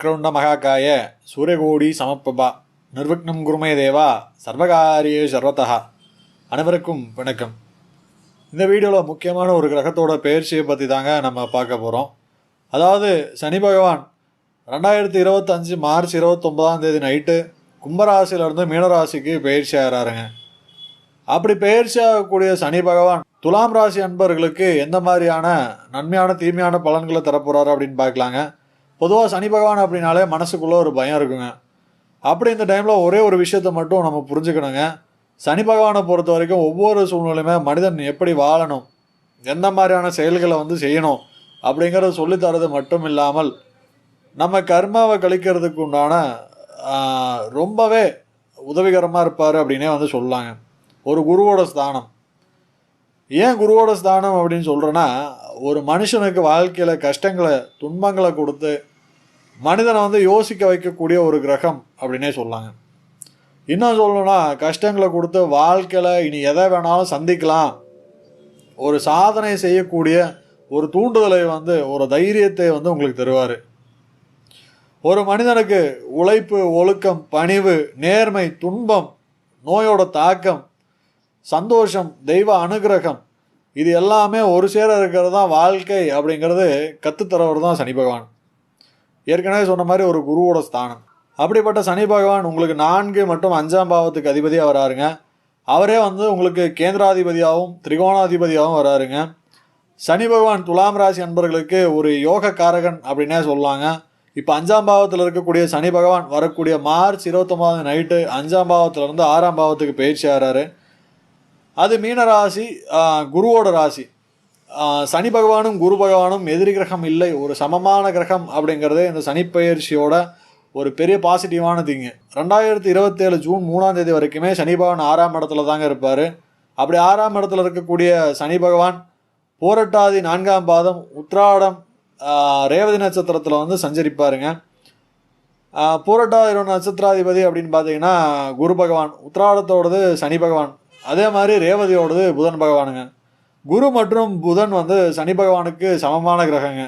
வக்ரவுண்ட மகாக்காய சூரியகோடி சமப்பபா நிர்விக்னம் குருமே தேவா சர்வகாரிய சர்வதா. அனைவருக்கும் வணக்கம். இந்த வீடியோவில் முக்கியமான ஒரு கிரகத்தோட பெயர்ச்சியை பற்றி தாங்க நம்ம பார்க்க போகிறோம் அதாவது சனி பகவான் ரெண்டாயிரத்தி இருபத்தஞ்சு மார்ச் இருபத்தொம்பதாம் தேதி நைட்டு கும்பராசியிலேருந்து மீனராசிக்கு பயிற்சி ஆகிறாருங்க. அப்படி பயிற்சி ஆகக்கூடிய சனி பகவான் துலாம் ராசி அன்பர்களுக்கு எந்த மாதிரியான நன்மையான தீமையான பலன்களை தரப்போகிறாரு அப்படின்னு பார்க்கலாங்க. பொதுவாக சனி பகவான் அப்படின்னாலே மனசுக்குள்ளே ஒரு பயம் இருக்குங்க. அப்படி இந்த டைமில் ஒரே ஒரு விஷயத்தை மட்டும் நம்ம புரிஞ்சுக்கணுங்க. சனி பகவானை பொறுத்த வரைக்கும் ஒவ்வொரு சூழ்நிலையுமே மனிதன் எப்படி வாழணும் எந்த மாதிரியான செயல்களை வந்து செய்யணும் அப்படிங்கிறத சொல்லித்தரது மட்டும் இல்லாமல் நம்ம கர்மாவை கழிக்கிறதுக்கு உண்டான ரொம்பவே உதவிகரமாக இருப்பார் அப்படின்னே வந்து சொல்லலாங்க. ஒரு குருவோட ஸ்தானம். ஏன் குருவோட ஸ்தானம் அப்படின்னு சொல்கிறேன்னா ஒரு மனுஷனுக்கு வாழ்க்கையில் கஷ்டங்களை துன்பங்களை கொடுத்து மனிதனை வந்து யோசிக்க வைக்கக்கூடிய ஒரு கிரகம் அப்படின்னே சொல்லாங்க. இன்னும் சொல்லணும்னா கஷ்டங்களை கொடுத்து வாழ்க்கையில் இனி எதை வேணாலும் சந்திக்கலாம். ஒரு சாதனை செய்யக்கூடிய ஒரு தூண்டுதலை வந்து ஒரு தைரியத்தை வந்து உங்களுக்கு தருவார். ஒரு மனிதனுக்கு உழைப்பு ஒழுக்கம் பணிவு நேர்மை துன்பம் நோயோட தாக்கம் சந்தோஷம் தெய்வ அனுகிரகம் இது எல்லாமே ஒரு சேர இருக்கிறது தான் வாழ்க்கை அப்படிங்கிறது கற்றுத்தரவர் தான் சனி பகவான். ஏற்கனவே சொன்ன மாதிரி ஒரு குருவோட ஸ்தானம். அப்படிப்பட்ட சனி பகவான் உங்களுக்கு நான்கு மற்றும் அஞ்சாம் பாவத்துக்கு அதிபதியாக வராருங்க. அவரே வந்து உங்களுக்கு கேந்திராதிபதியாகவும் திரிகோணாதிபதியாகவும் வராருங்க. சனி பகவான் துலாம் ராசி அன்பர்களுக்கு ஒரு யோக காரகன் அப்படின்னே சொல்லலாங்க இப்போ அஞ்சாம் பாவத்தில் இருக்கக்கூடிய சனி பகவான் வரக்கூடிய மார்ச் இருபத்தொம்பதாம் நைட்டு அஞ்சாம் பாவத்திலேருந்து ஆறாம் பாவத்துக்கு பயிற்சி ஆகிறாரு அது மீன ராசி குருவோட ராசி. சனி பகவானும் குரு பகவானும் எதிரி கிரகம் இல்லை ஒரு சமமான கிரகம் அப்படிங்கிறது இந்த சனிப்பயிற்சியோட ஒரு பெரிய பாசிட்டிவான திங்கு ரெண்டாயிரத்தி இருபத்தேழு ஜூன் மூணாம் தேதி வரைக்குமே சனி பகவான் ஆறாம் இடத்துல தாங்க இருப்பார். அப்படி ஆறாம் இடத்துல இருக்கக்கூடிய சனி பகவான் போரட்டாதி நான்காம் பாதம் உத்ராடம் ரேவதி நட்சத்திரத்தில் வந்து சஞ்சரிப்பாருங்க. ஆஹ், பூரட்டாதி நட்சத்திராதிபதி அப்படின்னு பார்த்தீங்கன்னா குரு பகவான் உத்ராடத்தோடது சனி பகவான் அதே மாதிரி ரேவதியோடது புதன் பகவானுங்க. குரு மற்றும் புதன் வந்து சனி பகவானுக்கு சமமான கிரகங்க.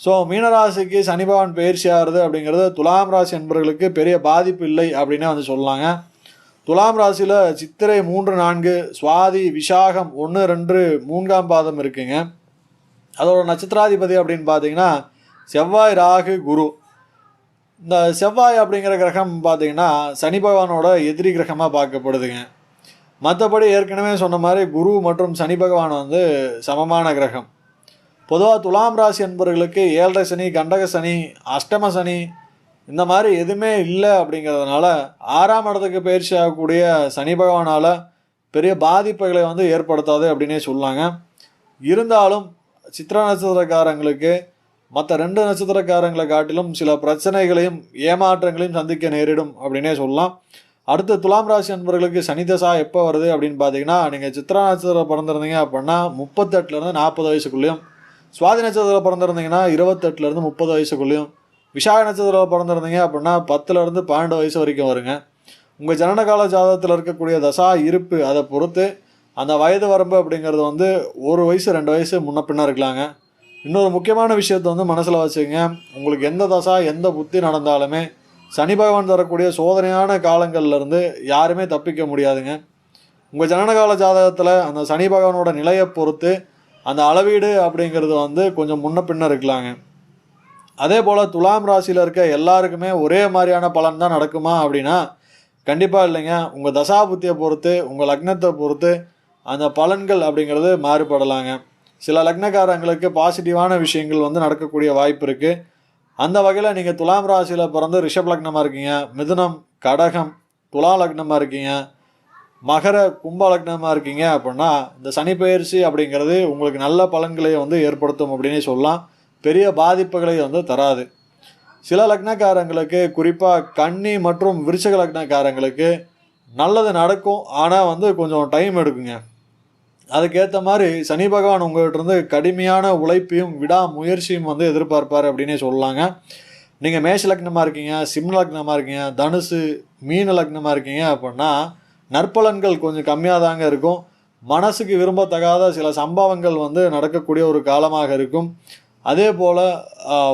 ஸோ மீனராசிக்கு சனி பகவான் பயிற்சி ஆகிறது அப்படிங்கிறது துலாம் ராசி என்பவர்களுக்கு பெரிய பாதிப்பு இல்லை அப்படின்னே வந்து சொல்லலாங்க துலாம் ராசியில் சித்திரை மூன்று நான்கு சுவாதி விசாகம் ஒன்று ரெண்டு மூன்றாம் பாதம் இருக்குங்க. அதோட நட்சத்திராதிபதி அப்படின்னு பார்த்தீங்கன்னா செவ்வாய் ராகு குரு. இந்த செவ்வாய் அப்படிங்கிற கிரகம் பார்த்தீங்கன்னா சனி பகவானோட எதிரி கிரகமாக பார்க்கப்படுதுங்க. மற்றபடி ஏற்கனவே சொன்ன மாதிரி குரு மற்றும் சனி பகவான் வந்து சமமான கிரகம். பொதுவாக துலாம் ராசி என்பவர்களுக்கு ஏழரை சனி கண்டக சனி அஷ்டம சனி இந்த மாதிரி எதுவுமே இல்லை அப்படிங்கிறதுனால ஆறாம் இடத்துக்கு பயிற்சி ஆகக்கூடிய சனி பகவானால் பெரிய பாதிப்புகளை வந்து ஏற்படுத்தாது அப்படின்னே சொல்லாங்க. இருந்தாலும் சித்திர நட்சத்திரக்காரங்களுக்கு மற்ற ரெண்டு நட்சத்திரக்காரங்களை காட்டிலும் சில பிரச்சனைகளையும் ஏமாற்றங்களையும் சந்திக்க நேரிடும் அப்படின்னே சொல்லலாம். அடுத்து துலாம் ராசி அன்பர்களுக்கு சனி தசா எப்போ வருது அப்படின்னு பார்த்தீங்கன்னா நீங்கள் சித்ரா நட்சத்திரம் பிறந்திருந்தீங்க அப்படின்னா முப்பத்தெட்டுலேருந்து நாற்பது வயசுக்குள்ளேயும் சுவாதி நட்சத்திரம் பிறந்திருந்தீங்கன்னா இருபத்தெட்டுலேருந்து முப்பது வயசுக்குள்ளேயும் விஷாக நட்சத்திரம் பிறந்திருந்தீங்க அப்படின்னா பத்துலேருந்து பன்னெண்டு வயசு வரைக்கும் வருங்க. உங்கள் ஜனனகால ஜாதகத்தில் இருக்கக்கூடிய தசா இருப்பு அதை பொறுத்து அந்த வயது வரம்பு அப்படிங்கிறது வந்து ஒரு வயசு ரெண்டு வயசு முன்ன பின்ன இருக்கலாங்க. இன்னொரு முக்கியமான விஷயத்தை வந்து மனசில் வச்சுங்க உங்களுக்கு எந்த தசா எந்த புத்தி நடந்தாலுமே சனி பகவான் தரக்கூடிய சோதனையான காலங்கள்லேருந்து யாருமே தப்பிக்க முடியாதுங்க. உங்கள் ஜனனகால ஜாதகத்தில் அந்த சனி பகவானோட நிலையை பொறுத்து அந்த அளவீடு அப்படிங்கிறது வந்து கொஞ்சம் முன்ன பின்ன இருக்கலாங்க. அதே போல் துலாம் ராசியில் இருக்க எல்லாருக்குமே ஒரே மாதிரியான பலன் தான் நடக்குமா அப்படின்னா கண்டிப்பாக இல்லைங்க. உங்கள் தசா புத்தியை பொறுத்து உங்கள் லக்னத்தை பொறுத்து அந்த பலன்கள் அப்படிங்கிறது மாறுபடலாங்க. சில லக்னக்காரங்களுக்கு பாசிட்டிவான விஷயங்கள் வந்து நடக்கக்கூடிய வாய்ப்பு இருக்குது அந்த வகையில் நீங்கள் துலாம் ராசியில் பிறந்து ரிஷப் லக்னமாக இருக்கீங்க. மிதுனம் கடகம் துலா லக்னமாக இருக்கீங்க. மகர கும்ப லக்னமாக இருக்கீங்க அப்படின்னா இந்த சனி பயிற்சி அப்படிங்கிறது உங்களுக்கு நல்ல பலன்களை வந்து ஏற்படுத்தும் அப்படின்னே சொல்லலாம். பெரிய பாதிப்புகளை வந்து தராது. சில லக்னக்காரங்களுக்கு குறிப்பாக கன்னி மற்றும் விருச்சக லக்னக்காரங்களுக்கு நல்லது நடக்கும். ஆனால் வந்து கொஞ்சம் டைம் எடுக்குங்க. அதுக்கேற்ற மாதிரி சனி பகவான் உங்கள்கிட்ட இருந்து கடுமையான உழைப்பையும் விடாமுயற்சியும் வந்து எதிர்பார்ப்பார் அப்படின்னே சொல்லலாங்க. நீங்கள் மேஷ லக்னமாக இருக்கீங்க சிம்ம லக்னமாக இருக்கீங்க தனுசு மீன லக்னமாக இருக்கீங்க அப்படின்னா நற்பலன்கள் கொஞ்சம் கம்மியாக தாங்க இருக்கும். மனசுக்கு விரும்பத்தகாத சில சம்பவங்கள் வந்து நடக்கக்கூடிய ஒரு காலமாக இருக்கும். அதே போல்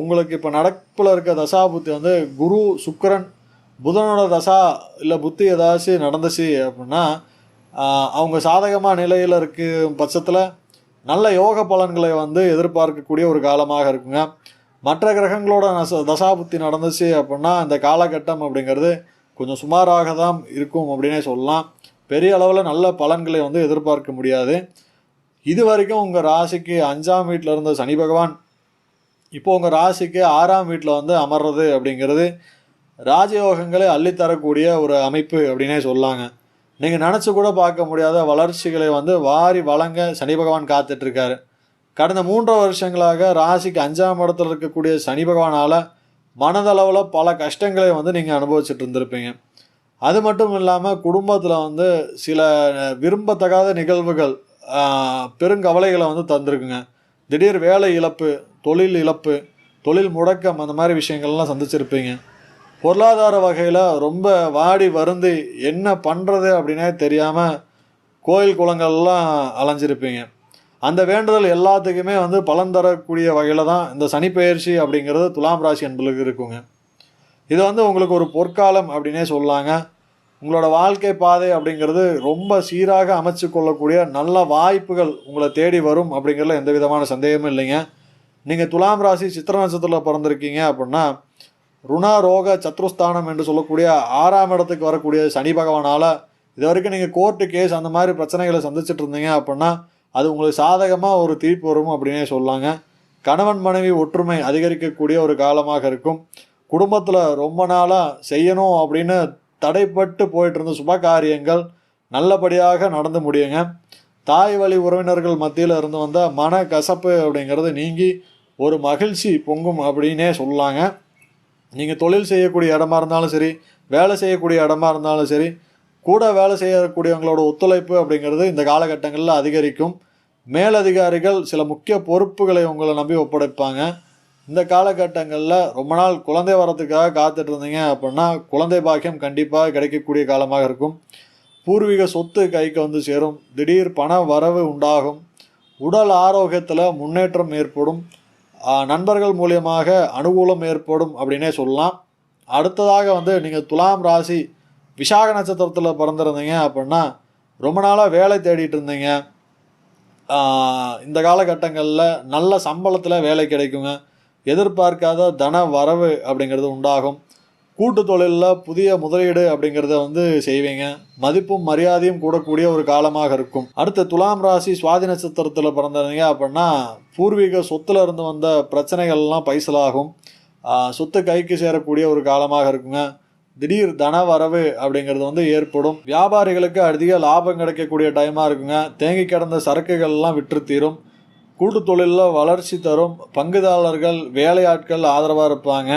உங்களுக்கு இப்போ நடப்பில் இருக்க தசா புத்தி வந்து குரு சுக்கரன் புதனோட தசா இல்லை புத்தி ஏதாச்சும் நடந்துச்சு அப்படின்னா அவங்க சாதகமாக நிலையில் இருக்கும் பட்சத்தில் நல்ல யோக பலன்களை வந்து எதிர்பார்க்கக்கூடிய ஒரு காலமாக இருக்குங்க. மற்ற கிரகங்களோட நச- தசாபுத்தி நடந்துச்சு அப்படின்னா இந்த காலகட்டம் அப்படிங்கிறது கொஞ்சம் சுமாராக தான் இருக்கும் அப்படின்னே சொல்லலாம். பெரிய அளவில் நல்ல பலன்களை வந்து எதிர்பார்க்க முடியாது. இது வரைக்கும் உங்கள் ராசிக்கு அஞ்சாம் வீட்டில் இருந்த சனி பகவான் இப்போது உங்கள் ராசிக்கு ஆறாம் வீட்டில் வந்து அமர்றது அப்படிங்கிறது ராஜயோகங்களை அள்ளித்தரக்கூடிய ஒரு அமைப்பு அப்படின்னே சொல்லாங்க நீங்கள் நினச்சி கூட பார்க்க முடியாத வளர்ச்சிகளை வந்து வாரி வழங்க சனி பகவான் காத்துட்ருக்காரு. கடந்த மூன்று வருஷங்களாக ராசிக்கு அஞ்சாம் இடத்துல இருக்கக்கூடிய சனி பகவானால் மனதளவில் பல கஷ்டங்களை வந்து நீங்கள் அனுபவிச்சுட்டு இருந்திருப்பீங்க. அது மட்டும் இல்லாமல் குடும்பத்தில் வந்து சில விரும்பத்தகாத நிகழ்வுகள் பெருங்கவலைகளை வந்து தந்திருக்குங்க. திடீர் வேலை இழப்பு தொழில் இழப்பு தொழில் முடக்கம் அந்த மாதிரி விஷயங்கள்லாம் சந்திச்சிருப்பீங்க. பொருளாதார வகையில் ரொம்ப வாடி வருந்து என்ன பண்ணுறது அப்படின்னே தெரியாமல் கோயில் குளங்கள்லாம் அலைஞ்சிருப்பீங்க. அந்த வேண்டுதல் எல்லாத்துக்குமே வந்து பலன் தரக்கூடிய வகையில் தான் இந்த சனிப்பெயர்ச்சி அப்படிங்கிறது துலாம் ராசி என்பதுக்கு இருக்குங்க. இது வந்து உங்களுக்கு ஒரு பொற்காலம் அப்படின்னே சொல்லலாங்க உங்களோட வாழ்க்கை பாதை அப்படிங்கிறது ரொம்ப சீராக அமைச்சு கொள்ளக்கூடிய நல்ல வாய்ப்புகள் உங்களை தேடி வரும் அப்படிங்கிறதுல எந்த விதமான சந்தேகமும் இல்லைங்க. நீங்கள் துலாம் ராசி சித்திர நட்சத்திரத்தில் பிறந்திருக்கீங்க அப்படின்னா ருணா ரோக சத்ருஸ்தானம் என்று சொல்லக்கூடிய ஆறாம் இடத்துக்கு வரக்கூடிய சனி பகவானால் இது வரைக்கும் நீங்கள் கோர்ட்டு கேஸ் அந்த மாதிரி பிரச்சனைகளை சந்திச்சுட்டு இருந்தீங்க அப்படின்னா அது உங்களுக்கு சாதகமாக ஒரு தீர்ப்பு வரும் அப்படின்னே சொல்லாங்க. கணவன் மனைவி ஒற்றுமை அதிகரிக்கக்கூடிய ஒரு காலமாக இருக்கும். குடும்பத்தில் ரொம்ப நாளாக செய்யணும் அப்படின்னு தடைப்பட்டு போயிட்டு இருந்த சுப காரியங்கள் நல்லபடியாக நடந்து முடியுங்க. தாய் வழி உறவினர்கள் மத்தியில் இருந்து வந்த மன கசப்பு அப்படிங்கிறது நீங்கி ஒரு மகிழ்ச்சி பொங்கும் அப்படின்னே சொல்லலாங்க நீங்கள் தொழில் செய்யக்கூடிய இடமா இருந்தாலும் சரி வேலை செய்யக்கூடிய இடமா இருந்தாலும் சரி கூட வேலை செய்யக்கூடியவங்களோட ஒத்துழைப்பு அப்படிங்கிறது இந்த காலகட்டங்களில் அதிகரிக்கும். மேலதிகாரிகள் சில முக்கிய பொறுப்புகளை உங்களை நம்பி ஒப்படைப்பாங்க. இந்த காலகட்டங்களில் ரொம்ப நாள் குழந்தை வரத்துக்காக காத்துட்டு இருந்தீங்க அப்படின்னா குழந்தை பாக்கியம் கண்டிப்பாக கிடைக்கக்கூடிய காலமாக இருக்கும். பூர்வீக சொத்து கைக்கு வந்து சேரும். திடீர் பண வரவு உண்டாகும். உடல் ஆரோக்கியத்தில் முன்னேற்றம் ஏற்படும். நண்பர்கள் மூலியமாக அனுகூலம் ஏற்படும் அப்படின்னே சொல்லலாம். அடுத்ததாக வந்து நீங்கள் துலாம் ராசி விசாக நட்சத்திரத்தில் பிறந்திருந்தீங்க அப்படின்னா ரொம்ப நாளாக வேலை தேடிட்டு இருந்தீங்க. இந்த காலகட்டங்களில் நல்ல சம்பளத்தில் வேலை கிடைக்குங்க. எதிர்பார்க்காத தன வரவு அப்படிங்கிறது உண்டாகும். கூட்டு தொழிலில் புதிய முதலீடு அப்படிங்கிறத வந்து செய்வீங்க. மதிப்பும் மரியாதையும் கூடக்கூடிய ஒரு காலமாக இருக்கும். அடுத்து துலாம் ராசி சுவாதி நட்சத்திரத்தில் பிறந்தவங்க அப்படின்னா பூர்வீக சொத்துல இருந்து வந்த பிரச்சனைகள்லாம் பைசலாகும். சொத்து கைக்கு சேரக்கூடிய ஒரு காலமாக இருக்குங்க. திடீர் தன வரவு அப்படிங்கிறது வந்து ஏற்படும். வியாபாரிகளுக்கு அதிக லாபம் கிடைக்கக்கூடிய டைமாக இருக்குங்க. தேங்கி கிடந்த சரக்குகள்லாம் விற்று தீரும் கூட்டு தொழிலில் வளர்ச்சி தரும். பங்குதாரர்கள் வேலையாட்கள் ஆதரவாக இருப்பாங்க.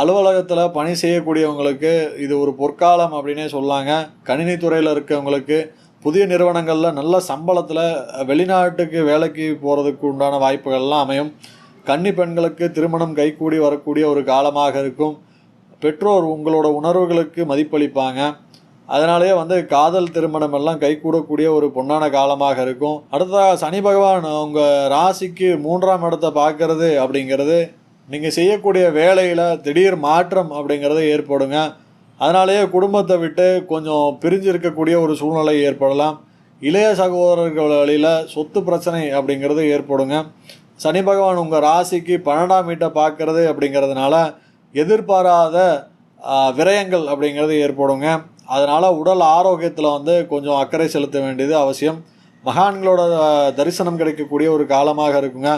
அலுவலகத்தில் பணி செய்யக்கூடியவங்களுக்கு இது ஒரு பொற்காலம் அப்படின்னே சொல்லாங்க. கணினி துறையில் இருக்கவங்களுக்கு புதிய நிறுவனங்களில் நல்ல சம்பளத்தில் வெளிநாட்டுக்கு வேலைக்கு போகிறதுக்கு உண்டான வாய்ப்புகள்லாம் அமையும். கன்னி பெண்களுக்கு திருமணம் கைகூடி வரக்கூடிய ஒரு காலமாக இருக்கும். பெற்றோர் உங்களோட உணர்வுகளுக்கு மதிப்பளிப்பாங்க. அதனாலேயே வந்து காதல் திருமணம் எல்லாம் கைகூடக்கூடிய ஒரு பொன்னான காலமாக இருக்கும். அடுத்ததாக சனி பகவான் உங்கள் ராசிக்கு மூன்றாம் இடத்தை பார்க்கறது அப்படிங்கிறது நீங்கள் செய்யக்கூடிய வேலையில் திடீர் மாற்றம் அப்படிங்கிறது ஏற்படுங்க. அதனாலேயே குடும்பத்தை விட்டு கொஞ்சம் பிரிஞ்சு இருக்கக்கூடிய ஒரு சூழ்நிலை ஏற்படலாம். இளைய சகோதரர்கள் வழியில் சொத்து பிரச்சனை அப்படிங்கிறது ஏற்படுங்க. சனி பகவான் உங்கள் ராசிக்கு பன்னெண்டாம் வீட்டை பார்க்குறது அப்படிங்கிறதுனால எதிர்பாராத விரயங்கள் அப்படிங்கிறது ஏற்படுங்க. அதனால் உடல் ஆரோக்கியத்தில் வந்து கொஞ்சம் அக்கறை செலுத்த வேண்டியது அவசியம். மகான்களோட தரிசனம் கிடைக்கக்கூடிய ஒரு காலமாக இருக்குங்க.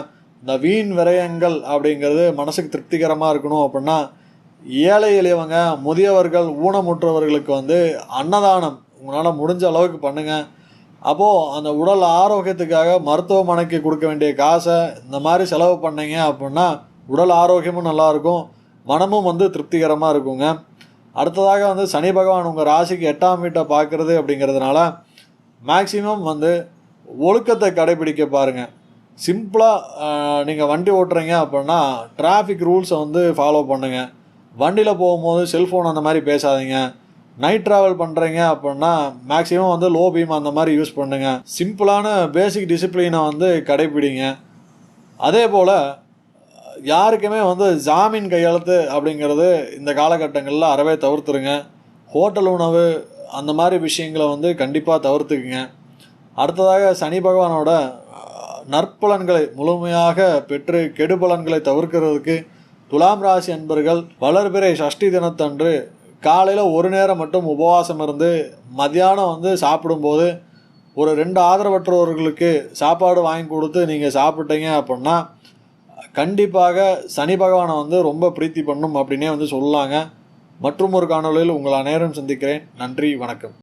இந்த வீண் விரயங்கள் அப்படிங்கிறது மனசுக்கு திருப்திகரமாக இருக்கணும் அப்படின்னா ஏழை எளியவங்க முதியவர்கள் ஊனமுற்றவர்களுக்கு வந்து அன்னதானம் உங்களால் முடிஞ்ச அளவுக்கு பண்ணுங்கள் அப்போது அந்த உடல் ஆரோக்கியத்துக்காக மருத்துவமனைக்கு கொடுக்க வேண்டிய காசை இந்த மாதிரி செலவு பண்ணிங்க அப்படின்னா உடல் ஆரோக்கியமும் நல்லாயிருக்கும் மனமும் வந்து திருப்திகரமாக இருக்குங்க. அடுத்ததாக வந்து சனி பகவான் உங்கள் ராசிக்கு எட்டாம் வீட்டை பார்க்குறது அப்படிங்கிறதுனால மேக்சிமம் வந்து ஒழுக்கத்தை கடைபிடிக்க பாருங்கள் சிம்பிளாக நீங்கள் வண்டி ஓட்டுறீங்க அப்படின்னா டிராஃபிக் ரூல்ஸை வந்து ஃபாலோ பண்ணுங்கள் வண்டியில் போகும்போது செல்ஃபோன் அந்த மாதிரி பேசாதீங்க. நைட் ட்ராவல் பண்ணுறீங்க அப்படின்னா மேக்ஸிமம் வந்து லோ பீம் அந்த மாதிரி யூஸ் பண்ணுங்கள் சிம்பிளான பேசிக் டிசிப்ளினை வந்து கடைப்பிடிங்க. அதே போல் யாருக்குமே வந்து ஜாமீன் கையெழுத்து அப்படிங்கிறது இந்த காலகட்டங்களில் அறவே தவிர்த்துருங்க. ஹோட்டல் உணவு அந்த மாதிரி விஷயங்களை வந்து கண்டிப்பாக தவிர்த்துக்குங்க. அடுத்ததாக சனி பகவானோட நற்பலன்களை முழுமையாக பெற்று கெடுபலன்களை தவிர்க்கிறதுக்கு துலாம் ராசி அன்பர்கள் வளர்பிறை சஷ்டி தினத்தன்று காலையில் ஒரு நேரம் மட்டும் உபவாசம் இருந்து மதியானம் வந்து சாப்பிடும்போது ஒரு ரெண்டு ஆதரவற்றவர்களுக்கு சாப்பாடு வாங்கி கொடுத்து நீங்கள் சாப்பிட்டீங்க அப்படின்னா கண்டிப்பாக சனி பகவானை வந்து ரொம்ப பிரீத்தி பண்ணும் அப்படின்னே வந்து சொல்லாங்க. மற்றும் ஒரு காணொலியில் உங்கள் அனைவரும் சந்திக்கிறேன். நன்றி வணக்கம்.